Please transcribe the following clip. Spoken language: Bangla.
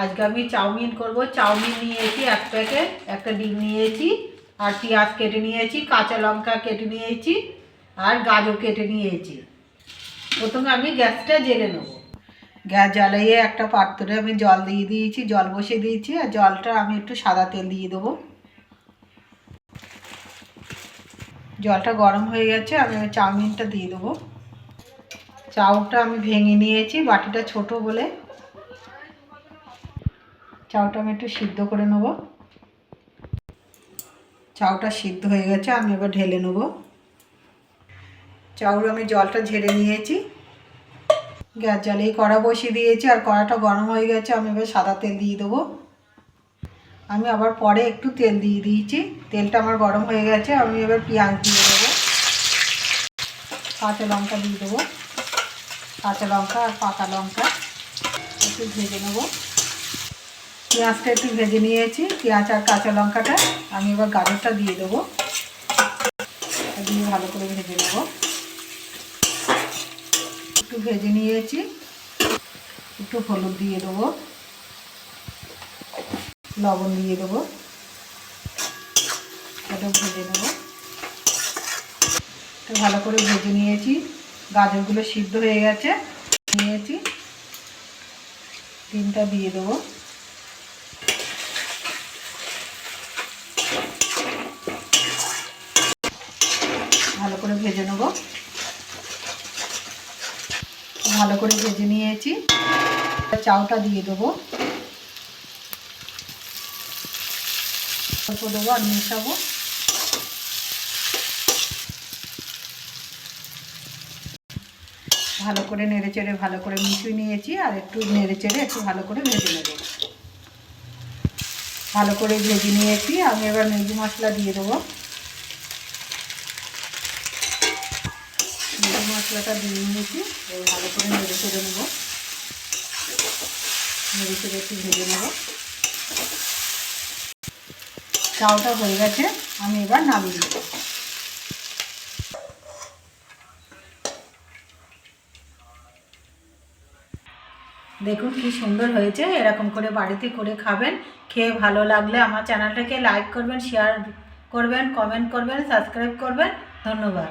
আজকে আমি চাউমিন করব। চাউমিন নিয়েছি এক প্যাকেট, একটা ডিম নিয়েছি, আর পেঁয়াজ কেটে নিয়েছি, কাঁচা লঙ্কা কেটে নিয়েছি, আর গাজর কেটে নিয়েছি। প্রথমে আমি গ্যাসটা জেলে নেব। গ্যাস জ্বালিয়ে একটা পাত্রে আমি জল দিয়ে দিয়েছি, জল বসিয়ে দিয়েছি, আর জলটা আমি একটু সাদা তেল দিয়ে দেবো। জলটা গরম হয়ে গেছে, আমি চাউমিনটা দিয়ে দেবো। চাউটা আমি ভেঙে নিয়েছি, বাটিটা ছোট বলে। চাউটা আমি একটু সিদ্ধ করে নেব। চাউটা সিদ্ধ হয়ে গেছে, আমি এবার ঢেলে নেব। চাউর আমি জলটা ঝেড়ে নিয়েছি। গ্যাস জ্বালিয়ে কড়া বসিয়ে দিয়েছি, আর কড়াটা গরম হয়ে গেছে, আমি এবার সাদা তেল দিয়ে দেবো। আমি আবার পরে একটু তেল দিয়ে দিয়েছি, তেলটা আমার গরম হয়ে গেছে, আমি এবার পেঁয়াজ দিয়ে দেবো। কাঁচা লঙ্কা দিয়ে দেবো। কাঁচা লঙ্কা আর পাকা লঙ্কা একটু ভেজে নেব। পেঁয়াজটা একটু ভেজে নিয়েছি, পেঁয়াজ আর কাঁচা লঙ্কাটা। আমি এবার গাজরটা দিয়ে দেবো। দিয়ে ভালো করে ভেজে নেব। একটু ভেজে নিয়েছি, একটু হলুদ দিয়ে দেবো, লবণ দিয়ে দেবো এটা ভেজে নেব। একটু ভালো করে ভেজে নিয়েছি, গাজরগুলো সিদ্ধ হয়ে গেছে, নিয়েছি। ডিমটা দিয়ে দেবো ভালো করে ভেজে নেব। ভালো করে ভেজে নিয়েছি। চাউটা দিয়ে দেবো। অল্প দেবো আর মেশাবো। ভালো করে নেড়ে চেড়ে ভালো করে মিশিয়ে নিয়েছি আর একটু নেড়ে চেড়ে একটু ভালো করে ভেজে নেব। ভালো করে ভেজে নিয়েছি। আমি এবার ম্যাগি মশলা দিয়ে দেবো। ম্যাগি মশলাটা দিয়ে নিয়েছি, এবার ভালো করে নেড়ে চেড়ে নেব। নেড়ে চেড়ে একটু ভেজে নেব। চাউটা হয়ে গেছে, আমি এবার নামিয়ে দেবো দেখুন কি সুন্দর হয়েছে, এরকম করে বাড়িতে করে খাবেন। খেয়ে ভালো লাগলে আমার চ্যানেলটাকে লাইক করবেন, শেয়ার করবেন, কমেন্ট করবেন, সাবস্ক্রাইব করবেন। ধন্যবাদ।